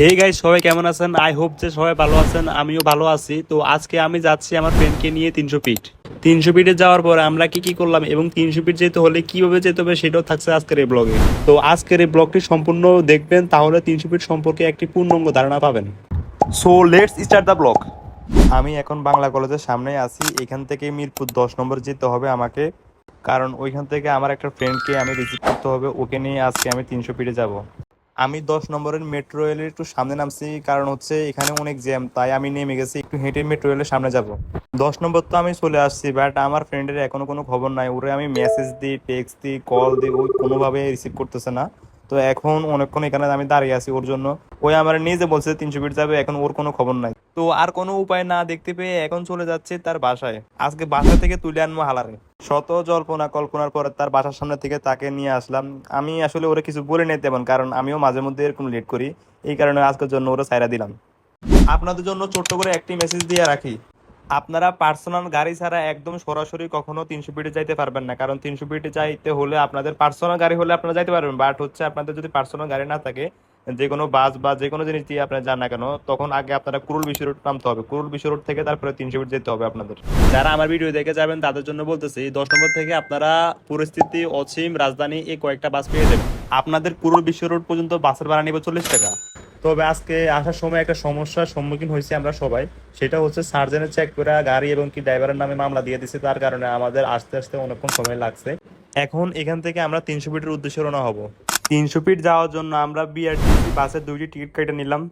এই গাইজ সবাই কেমন আছেন? আই হোপ যে সবাই ভালো আছেন, আমিও ভালো আছি। তো আজকে আমি যাচ্ছি আমার ফ্রেন্ডকে নিয়ে তিনশো ফিট তিনশো ফিটে যাওয়ার পরে আমরা কি কি করলাম এবং তিনশো ফিট যেতে হলে কীভাবে যেতে হবে সেটাও থাকছে আজকের এই ব্লগে তো আজকের এই ব্লগটি সম্পূর্ণ দেখবেন, তাহলে তিনশো ফিট সম্পর্কে একটি পূর্ণাঙ্গ ধারণা পাবেন। So let's start the blog আমি এখন বাংলা কলেজের সামনে আছি, এখান থেকে মিরপুর দশ নম্বর যেতে হবে আমাকে। কারণ ওইখান থেকে আমার একটা ফ্রেন্ডকে আমি রিসিভ করতে হবে, ওকে নিয়ে আজকে আমি তিনশো ফিটে যাব। আমি দশ নম্বরের মেট্রো রেলের একটু সামনে নামছি, কারণ হচ্ছে এখানে অনেক জ্যাম তাই আমি নেমে গেছি, একটু হেঁটে মেট্রো রেলের সামনে যাব। দশ নম্বর তো আমি চলে আসছি বাট আমার ফ্রেন্ডের এখনও কোনো খবর নাই, ওরে আমি মেসেজ দিই টেক্সট দিই কল দিই, ওই কোনোভাবে রিসিভ করতেছে না। তো এখন অনেকক্ষণ এখানে আমি দাঁড়িয়ে আছি ওর জন্য। ওই আমার নিজে বলছে, তিনশো ফিট যাবে, এখন ওর কোনো খবর নাই। তো আর কোনো উপায় না দেখতে পেয়ে এখন চলে যাচ্ছে তার বাসায়। আজকে বাসা থেকে তুলে আনব হালারে। শত জল্পনা কল্পনার পরে তার বাসার সামনে থেকে তাকে নিয়ে আসলাম। আমি আসলে ওরা কিছু বলে নিতে তেমন, কারণ আমিও মাঝে মধ্যে এরকম লেট করি। এই কারণে আজকের জন্য ওরা সাইরা দিলাম। আপনাদের জন্য ছোট্ট করে একটি মেসেজ দিয়ে রাখি। আপনারা পার্সোনাল গাড়ি ছাড়া একদম সরাসরি কখনো তিনশো ফিটে যাইতে পারবেন না। কারণ তিনশো ফিটে যাইতে হলে আপনাদের পার্সোনাল গাড়ি হলে আপনারা যাইতে পারবেন। বাট হচ্ছে আপনাদের যদি পার্সোনাল গাড়ি না থাকে যে কোনো বাস বা যে কোনো জিনিস দিয়ে আপনারা যান না কেন, তখন আগে আপনারা কুরুল বিশ্ব রোড নামতে হবে। কুরুল বিশ্ব রোড থেকে তারপরে তিনশো ফিট যেতে হবে আপনাদের। যারা আমার ভিডিও দেখে যাবেন, তাদের জন্য বলতেছি, দশ নম্বর থেকে আপনারা পরিস্থিতি, অসীম, রাজধানী এই কয়েকটা বাস পেয়ে যাবেন। আপনাদের কুরুল বিশ্ব রোড পর্যন্ত বাসের ভাড়া নিবে চল্লিশ টাকা। তবে আজকে আসার সময় একটা সমস্যার সম্মুখীন হয়েছি আমরা সবাই। সেটা হচ্ছে সার্জেনের চেক করে গাড়ি এবং কি ড্রাইভারের নামে মামলা দিয়ে দিছে, তার কারণে আমাদের আস্তে আস্তে অনেকক্ষণ সময় লাগছে। এখন এখান থেকে আমরা তিনশো ফিটের উদ্দেশ্যে রওনা হব। তিনশো ফিট যাওয়ার জন্য আমরা বিআরটিসি বাসের দুইটি টিকিট কেটে নিলাম।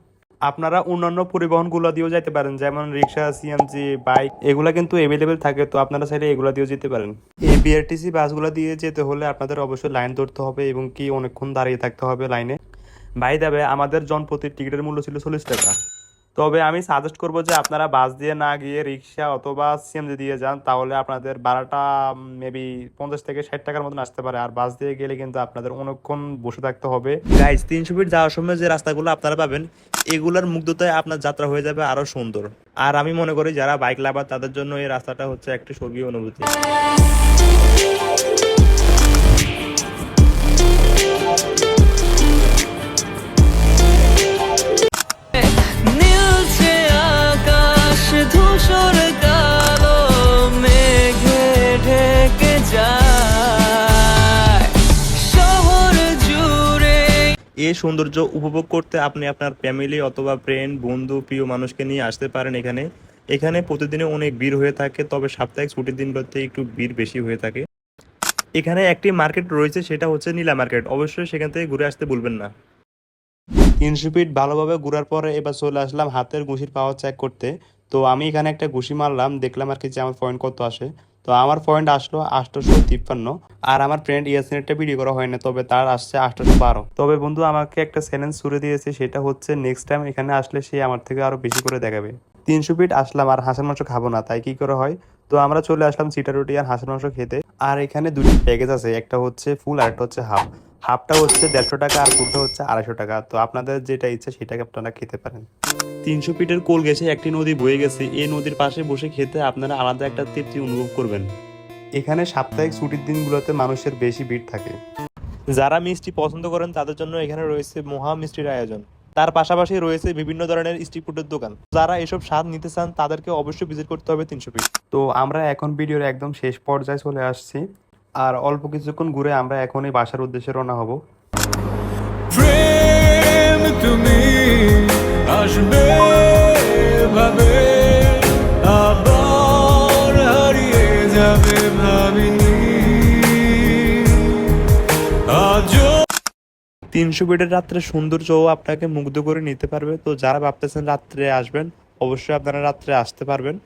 আপনারা অন্যান্য পরিবহনগুলো দিয়েও যেতে পারেন, যেমন রিক্সা সিএনজি বাইক এগুলো কিন্তু অ্যাভেলেবেল থাকে, তো আপনারা চাইলে এগুলো দিয়েও যেতে পারেন। এই বিআরটিসি বাসগুলো দিয়ে যেতে হলে আপনাদের অবশ্যই লাইন ধরতে হবে এবং কি অনেকক্ষণ দাঁড়িয়ে থাকতে হবে লাইনে বাই দেবে আমাদের জনপ্রতি টিকিটের মূল্য ছিল চল্লিশ টাকা। তবে আমি সাজেস্ট করব যে আপনারা বাস দিয়ে না গিয়ে রিক্সা অথবা সিএমজি দিয়ে যান, তাহলে আপনাদের ভাড়াটা মেবি পঞ্চাশ থেকে ষাট টাকার মতন আসতে পারে। আর বাস দিয়ে গেলে কিন্তু আপনাদের অনেকক্ষণ বসে থাকতে হবে। গাইজ তিনশো ফিট যাওয়ার সময় যে রাস্তাগুলো আপনারা পাবেন, এগুলোর মুগ্ধতায় আপনার যাত্রা হয়ে যাবে আরও সুন্দর। আর আমি মনে করি, যারা বাইক লাভার তাদের জন্য এই রাস্তাটা হচ্ছে একটি স্বর্গীয় অনুভূতি। এই সৌন্দর্য উপভোগ করতে আপনি আপনার ফ্যামিলি অথবা ফ্রেন্ড বন্ধু, প্রিয় মানুষকে নিয়ে আসতে পারেন এখানে। এখানে প্রতিদিনে অনেক ভিড় হয়ে থাকে, তবে সাপ্তাহিক ছুটির দিনগুলোতে একটু ভিড় বেশি হয়ে থাকে। এখানে একটি মার্কেট রয়েছে, সেটা হচ্ছে নীলা মার্কেট অবশ্যই সেখান থেকে ঘুরে আসতে ভুলবেন না। ফিট ভালোভাবে ঘুরার পরে এবার চলে আসলাম, হাতের ঘুষির পাওয়ার চেক করতে। তো আমি এখানে একটা ঘুষি মারলাম, দেখলাম আর কি যে আমার পয়েন্ট কত আসে। তো আমার পয়েন্ট আসলো আটশোশো তিপ্পান্ন, আর আমার ফ্রেন্ড ইয়াসিনেরটা ভিডিও করা হয়নি, তবে তার আসছে আটশোশো বারো। তবে বন্ধু, আমাকে একটা চ্যালেঞ্জ ছুড়ে দিয়েছে, সেটা হচ্ছে নেক্সট টাইম এখানে আসলে সে আমার থেকে আরও বেশি করে দেখাবে। তিনশো ফিট আসলাম, আর হাঁসের মাংস খাব না, তাই কি করে হয়? তো আমরা চলে আসলাম সিটা রুটি আর হাঁসের মাংস খেতে, আর এখানে দুটি প্যাকেজ আছে, একটা হচ্ছে ফুল আর একটা হচ্ছে হাফ হাফটা হচ্ছে দেড়শো টাকা আর ফুলটা হচ্ছে আড়াইশো টাকা। তো আপনাদের যেটা ইচ্ছা সেটাকে আপনারা খেতে পারেন। তিনশো ফিটের কোল গেছে একটি নদী বয়ে গেছে। এই নদীর পাশে বসে খেতে আপনারা আলাদা একটা তৃপ্তি অনুভব করবেন। এখানে সাপ্তাহিক ছুটির দিনগুলোতে মানুষের বেশি ভিড় থাকে। যারা মিষ্টি পছন্দ করেন তাদের জন্য এখানে রয়েছে মহা মিষ্টির আয়োজন। তার পাশাপাশি রয়েছে বিভিন্ন ধরনের স্ট্রিট ফুডের দোকান। যারা এসব স্বাদ নিতে চান তাদেরকে অবশ্যই ভিজিট করতে হবে তিনশো ফিট। তো আমরা এখন ভিডিওর একদম শেষ পর্যায়ে চলে আসছি। আর অল্প কিছুক্ষণ ঘুরে আমরা এখনই বাসার উদ্দেশ্যে রওনা হব। প্রেম তুমি আসবে ভাবে আবার হারিয়ে যাবে ভাবিনি আজও তিনশো ফিটের রাত্রে সৌন্দর্যও আপনাকে মুগ্ধ করে নিতে পারবে। তো যারা ভাবতেছেন রাত্রে আসবেন অবশ্যই আপনারা রাত্রে আসতে পারবেন।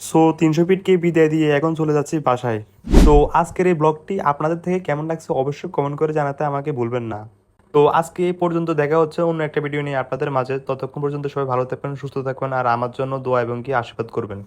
সো তিনশো ফিটকে বিদায় দিয়ে এখন চলে যাচ্ছি বাসায়। তো আজকের এই ব্লগটি আপনাদের থেকে কেমন লাগছে অবশ্যই কমেন্ট করে জানাতে আমাকে ভুলবেন না। তো আজকে এই পর্যন্ত দেখা হচ্ছে অন্য একটা ভিডিও নিয়ে আপনাদের মাঝে। ততক্ষণ পর্যন্ত সবাই ভালো থাকবেন, সুস্থ থাকবেন, আর আমার জন্য দোয়া এবং কি আশীর্বাদ করবেন।